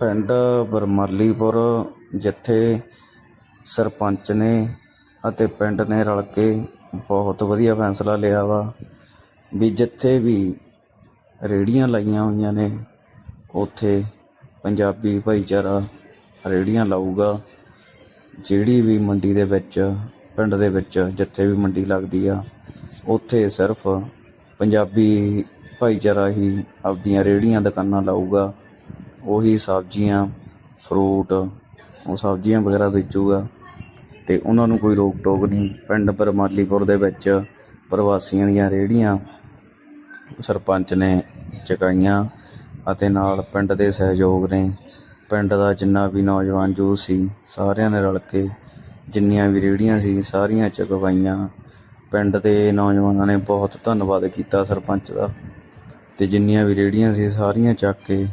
ਪਿੰਡ ਬਰਮਲੀਪੁਰ, ਜਿੱਥੇ ਸਰਪੰਚ ਨੇ ਅਤੇ ਪਿੰਡ ਨੇ ਰਲ ਕੇ ਬਹੁਤ ਵਧੀਆ ਫੈਸਲਾ ਲਿਆ ਵਾ ਵੀ ਜਿੱਥੇ ਵੀ ਰੇਹੜੀਆਂ ਲਾਈਆਂ ਹੋਈਆਂ ਨੇ, ਉੱਥੇ ਪੰਜਾਬੀ ਭਾਈਚਾਰਾ ਰੇਹੜੀਆਂ ਲਾਊਗਾ। ਜਿਹੜੀ ਵੀ ਮੰਡੀ ਦੇ ਵਿੱਚ, ਪਿੰਡ ਦੇ ਵਿੱਚ ਜਿੱਥੇ ਵੀ ਮੰਡੀ ਲੱਗਦੀ ਆ, ਉੱਥੇ ਸਿਰਫ ਪੰਜਾਬੀ ਭਾਈਚਾਰਾ ਹੀ ਆਪਦੀਆਂ ਰੇਹੜੀਆਂ ਦੁਕਾਨਾਂ ਲਾਊਗਾ। ਉਹੀ ਸਬਜ਼ੀਆਂ ਫਰੂਟ ਉਹ ਸਬਜ਼ੀਆਂ ਵਗੈਰਾ ਵੇਚੂਗਾ ਅਤੇ ਉਹਨਾਂ ਨੂੰ ਕੋਈ ਰੋਕ ਟੋਕ ਨਹੀਂ। ਪਿੰਡ ਪਰਮਾਲੀਪੁਰ ਦੇ ਵਿੱਚ ਪ੍ਰਵਾਸੀਆਂ ਦੀਆਂ ਰੇਹੜੀਆਂ ਸਰਪੰਚ ਨੇ ਚੁਕਾਈਆਂ ਅਤੇ ਨਾਲ ਪਿੰਡ ਦੇ ਸਹਿਯੋਗ ਨੇ। ਪਿੰਡ ਦਾ ਜਿੰਨਾ ਵੀ ਨੌਜਵਾਨ ਜੋ ਸੀ, ਸਾਰਿਆਂ ਨੇ ਰਲ ਕੇ ਜਿੰਨੀਆਂ ਵੀ ਰੇਹੜੀਆਂ ਸੀ, ਸਾਰੀਆਂ ਚੁਕਵਾਈਆਂ। ਪਿੰਡ ਦੇ ਨੌਜਵਾਨਾਂ ਨੇ ਬਹੁਤ ਧੰਨਵਾਦ ਕੀਤਾ ਸਰਪੰਚ ਦਾ ਤੇ ਜਿੰਨੀਆਂ ਵੀ ਰੇਹੜੀਆਂ ਸੀ, ਸਾਰੀਆਂ ਚੱਕ ਕੇ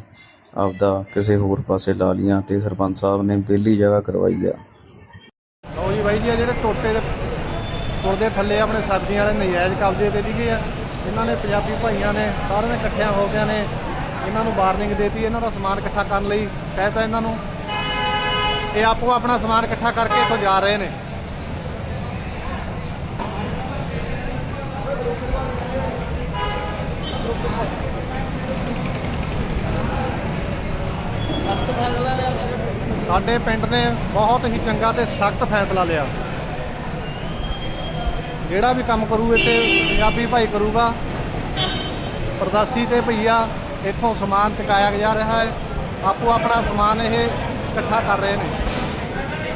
ਆਪਦਾ ਕਿਸੇ ਹੋਰ ਪਾਸੇ ਲਾ ਲੀਆਂ ਤੇ ਸਰਪੰਚ ਸਾਹਿਬ ਨੇ ਵਿਹਲੀ ਜਗ੍ਹਾ ਕਰਵਾਈ ਆ। ਲਓ ਜੀ ਬਾਈ ਜੀ ਇਹ ਜਿਹੜੇ ਟੋਟੇ ਦੇ ਪੁਲ ਦੇ ਥੱਲੇ ਆਪਣੇ ਸਬਜ਼ੀਆਂ ਵਾਲੇ ਨਜਾਇਜ਼ ਕਬਜ਼ੇ ਤੇ ਸੀਗੇ ਆ। ਇਹਨਾਂ ਨੇ ਪੰਜਾਬੀ ਭਾਈਆਂ ਨੇ ਸਾਰਿਆਂ ਨੇ ਇਕੱਠਿਆਂ ਹੋ ਕੇ ਨੇ ਇਹਨਾਂ ਨੂੰ ਵਾਰਨਿੰਗ ਦੇਤੀ, ਇਹਨਾਂ ਦਾ ਸਮਾਨ ਇਕੱਠਾ ਕਰਨ ਲਈ, ਕਹਿਤਾ ਇਹਨਾਂ ਨੂੰ। ਇਹ ਆਪੋ ਆਪਣਾ ਸਮਾਨ ਇਕੱਠਾ ਕਰਕੇ ਇੱਥੋਂ ਜਾ ਰਹੇ ਨੇ। ਸਾਡੇ ਪਿੰਡ ਨੇ ਬਹੁਤ ਹੀ ਚੰਗਾ ਤੇ ਸਖਤ ਫੈਸਲਾ ਲਿਆ। ਜਿਹੜਾ ਵੀ ਕੰਮ ਕਰੂ, ਇੱਥੇ ਪੰਜਾਬੀ ਭਾਈ ਕਰੂਗਾ। ਪ੍ਰਦਾਸੀ ਤੇ ਭਈਆ ਇੱਥੋਂ ਸਮਾਨ ਚੁਕਾਇਆ ਜਾ ਰਿਹਾ ਹੈ। ਆਪੋ ਆਪਣਾ ਸਮਾਨ ਇਹ ਇਕੱਠਾ ਕਰ ਰਹੇ ਨੇ।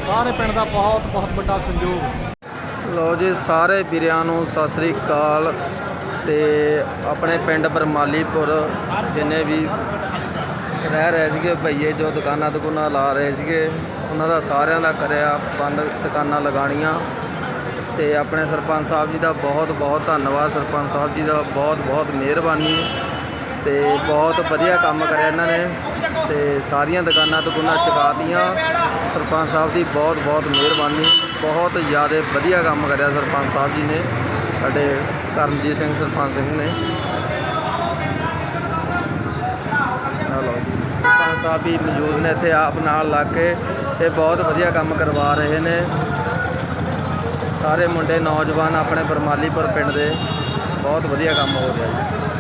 ਸਾਰੇ ਪਿੰਡ ਦਾ ਬਹੁਤ ਬਹੁਤ ਵੱਡਾ ਸੰਯੋਗ। ਲਓ ਜੀ, ਸਾਰੇ ਵੀਰਿਆਂ ਨੂੰ ਸਤਿ ਸ੍ਰੀ ਅਕਾਲ ਤੇ ਆਪਣੇ ਪਿੰਡ ਬਰਮਾਲੀਪੁਰ ਜਿੰਨੇ ਵੀ ਰਹਿ ਰਹੇ ਸੀਗੇ, ਭਈਏ ਜੋ ਦੁਕਾਨਾਂ ਦੁਕਾਨਾਂ ਲਾ ਰਹੇ ਸੀਗੇ। ਉਹਨਾਂ ਦਾ ਸਾਰਿਆਂ ਦਾ ਕਰਿਆ, ਬੰਦ ਦੁਕਾਨਾਂ ਲਗਾਣੀਆਂ ਤੇ ਆਪਣੇ ਸਰਪੰਚ ਸਾਹਿਬ ਜੀ ਦਾ ਬਹੁਤ ਬਹੁਤ ਧੰਨਵਾਦ। ਸਰਪੰਚ ਸਾਹਿਬ ਜੀ ਦਾ ਬਹੁਤ ਬਹੁਤ ਮਿਹਰਬਾਨੀ। ਤੇ ਬਹੁਤ ਵਧੀਆ ਕੰਮ ਕਰਿਆ ਇਹਨਾਂ ਨੇ। ਤੇ ਸਾਰੀਆਂ ਦੁਕਾਨਾਂ ਦੁਕਾਨਾਂ ਚੁਕਾਤੀਆਂ ਸਰਪੰਚ ਸਾਹਿਬ ਦੀ ਬਹੁਤ ਬਹੁਤ ਮਿਹਰਬਾਨੀ। ਬਹੁਤ ਜ਼ਿਆਦਾ ਵਧੀਆ ਕੰਮ ਕਰਿਆ ਸਰਪੰਚ ਸਾਹਿਬ ਜੀ ਨੇ। ਸਾਡੇ ਕਰਮਜੀਤ ਸਿੰਘ, ਸਰਪੰਚ ਸਿੰਘ ਨੇ ਆਹ ਲਓ ਜੀ ਸਰਪੰਚ ਸਾਹਿਬ ਵੀ ਮੌਜੂਦ ਨੇ ਇੱਥੇ, ਆਪ ਨਾਲ ਲੱਗ ਕੇ ਇਹ ਬਹੁਤ ਵਧੀਆ ਕੰਮ ਕਰਵਾ ਰਹੇ ਨੇ। ਸਾਰੇ ਮੁੰਡੇ, ਨੌਜਵਾਨ ਆਪਣੇ ਬਰਮਾਲੀਪੁਰ ਪਿੰਡ ਦੇ, ਬਹੁਤ ਵਧੀਆ ਕੰਮ ਹੋ ਰਿਹਾ ਜੀ।